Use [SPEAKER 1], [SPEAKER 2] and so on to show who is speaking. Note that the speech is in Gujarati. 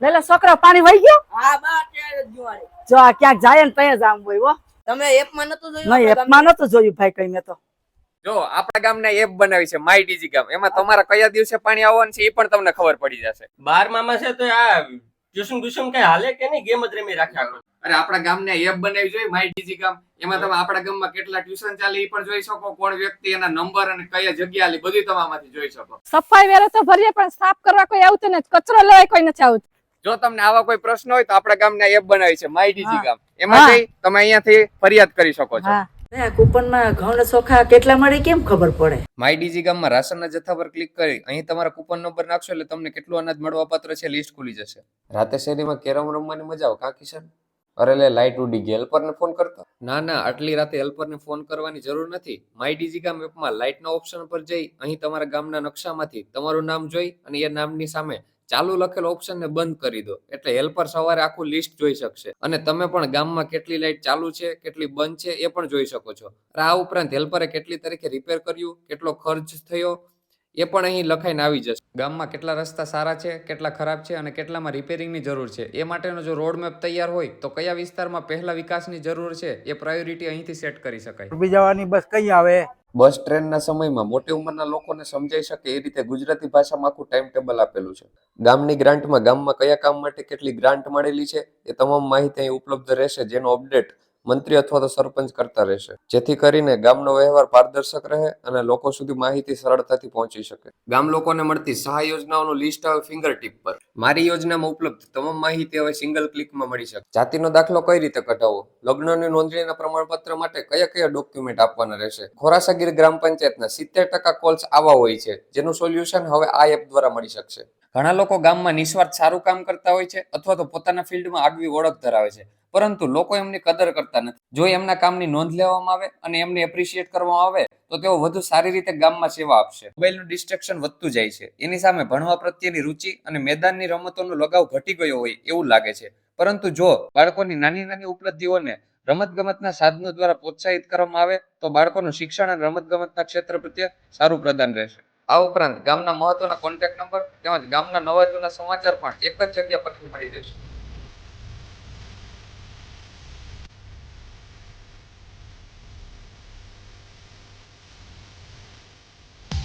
[SPEAKER 1] લે લે છોકરા પાણી વહી ગયો?
[SPEAKER 2] હા બા અત્યારે જ જોવાળી.
[SPEAKER 1] જો આ ક્યાંક જાય ને ત્યાં જ આમ હોય હો.
[SPEAKER 2] તમે એપમાં નતો જોયું
[SPEAKER 1] નહીં એપમાં નતો જોયું ભાઈ કઈ મેં તો.
[SPEAKER 3] જો આપણા ગામના એપ બનાવી છે માય ડીજી ગામ. એમાં તમારા કયા દિવસે પાણી આવવાનું છે એ પણ તમને ખબર પડી જશે.
[SPEAKER 4] બારમામાં છે તો આ ટ્યુશન ટ્યુશન કઈ હાલે કે નહીં? ગેમ જ રમી રાખ્યા આખો
[SPEAKER 3] અરે આપણા ગામને એપ બનાવી જોઈએ માય ડીજી ગામ. એમાં તમે આપણા ગામમાં કેટલા ટ્યુશન ચાલે એ પણ જોઈ શકો કોણ વ્યક્તિ એના નંબર અને કયા જગ્યા આલી બધું તમે આમાંથી જોઈ શકો.
[SPEAKER 5] સફાઈ વેરા તો ભરીએ પણ સાફ કરવા કોઈ આવતું નથી. કચરો લેવાય કોઈ નથી આવતું.
[SPEAKER 3] જો તમને આવા કોઈ પ્રશ્ન હોય તો આપણા ગામના એપ બનાવી છે માય ડીજી ગામ. એમાં. જઈ તમે અહીંયાથી ફરિયાદ કરી શકો છો.
[SPEAKER 1] કૂપનમાં ઘઉં ને ચોખા કેટલા મળે કેમ ખબર પડે?
[SPEAKER 3] માય ડીજી ગામમાં રાશનના જથ્થા પર ક્લિક કરી અહીં તમારા કૂપન નંબર નાખશો એટલે તમને કેટલું અનાજ મળવાપાત્ર છે લિસ્ટ ખુલી જશે. રાતે શેરીમાં કેરમ રમવાની મજા આવે કા કિશન? અરે લે લાઈટ ઉડી ગઈ. હેલ્પરને ફોન કરતો? ના ના આટલી રાતે હેલ્પરને ફોન કરવાની જરૂર નથી. માય ડીજી ગામ એપમાં લાઇટના ઓપ્શન પર જઈ અહીં તમારા ગામના નકશામાંથી તમારું નામ જોઈ અને એ નામની સામે ચાલુ લખેલ ઓપ્શનને બંધ કરી દો. એટલે હેલ્પર સવારે આખું લિસ્ટ જોઈ શકશે. અને તમે પણ ગામમાં કેટલી લાઇટ ચાલુ છે, કેટલી બંધ છે એ પણ જોઈ શકો છો. આ ઉપરાંત હેલ્પરે કેટલી તારીખે રિપેર કર્યું, કેટલો ખર્ચ થયો એ પણ અહીં લખાઈને આવી જશે. ગામમાં કેટલા રસ્તા સારા છે કેટલા ખરાબ છે અને કેટલામાં રિપેરિંગની જરૂર છે? એ માટેનો જો રોડમેપ તૈયાર હોય તો કયા વિસ્તારમાં પહેલા વિકાસની જરૂર છે એ પ્રાયોરિટી અહીંથી સેટ કરી શકાય.
[SPEAKER 6] જવાની બસ કઈ આવે?
[SPEAKER 3] બસ ટ્રેનના સમયમાં મોટી ઉંમરના લોકોને સમજાઈ શકે એ રીતે ગુજરાતી ભાષામાં આખું ટાઈમ ટેબલ આપેલું છે. ગામની ગ્રાન્ટમાં ગામમાં કયા કામ માટે કેટલી ગ્રાન્ટ મળેલી છે એ તમામ માહિતી અહીં ઉપલબ્ધ રહેશે જેનો અપડેટ મંત્રી અથવા તો સરપંચ કરતા રહેશે. જેથી કરીને ગામનો વ્યવહાર પારદર્શક રહે અને લોકો સુધી માહિતી સરળતાથી પહોંચી શકે. ગામ લોકોને મળતી સહાય યોજનાઓનું લિસ્ટ હવે ફિંગર ટીપ પર. મારી યોજનામાં ઉપલબ્ધ તમામ માહિતી હવે સિંગલ ક્લિકમાં મળી શકે. જાતિનો દાખલો કઈ રીતે કઢાવવો? લગ્નની નોંધણીના પ્રમાણપત્ર માટે કયા કયા ડોક્યુમેન્ટ આપવાના રહેશે? ખોરાસાગીર ગ્રામ પંચાયતના સિત્તેર ટકા કોલ્સ આવા હોય છે, જેનું સોલ્યુશન હવે આ એપ દ્વારા મળી શકશે. ઘણા લોકો ગામમાં નિસ્વાર્થ સારું કામ કરતા હોય છે અથવા તો પોતાના ફિલ્ડમાં આગવી ઓળખ ધરાવે છે. પરંતુ લોકો એમની કદર કરતા નથી. જો એમના કામની નોંધ લેવામાં આવે અને એમને એપ્રિશિએટ કરવામાં આવે, તો તેઓ વધુ સારી રીતે ગામમાં સેવા આપશે. મોબાઈલનું ડિસ્ટ્રેક્શન વધતું જાય છે. એની સામે ભણવા પ્રત્યેની રુચિ અને મેદાનની રમતોનો લગાવ ઘટી ગયો હોય એવું લાગે છે. પરંતુ જો બાળકોની નાની નાની ઉપલબ્ધિઓને રમતગમતના સાધનો દ્વારા પ્રોત્સાહિત કરવામાં આવે, તો બાળકોનું શિક્ષણ અને રમતગમતના ક્ષેત્ર પ્રત્યે સારું પ્રદાન રહેશે. આ ઉપરાંત ગામના મહત્વના કોન્ટેક્ટ નંબર તેમજ ગામના નવા જૂના સમાચાર પણ એક જ જગ્યા પરથી મળી જશે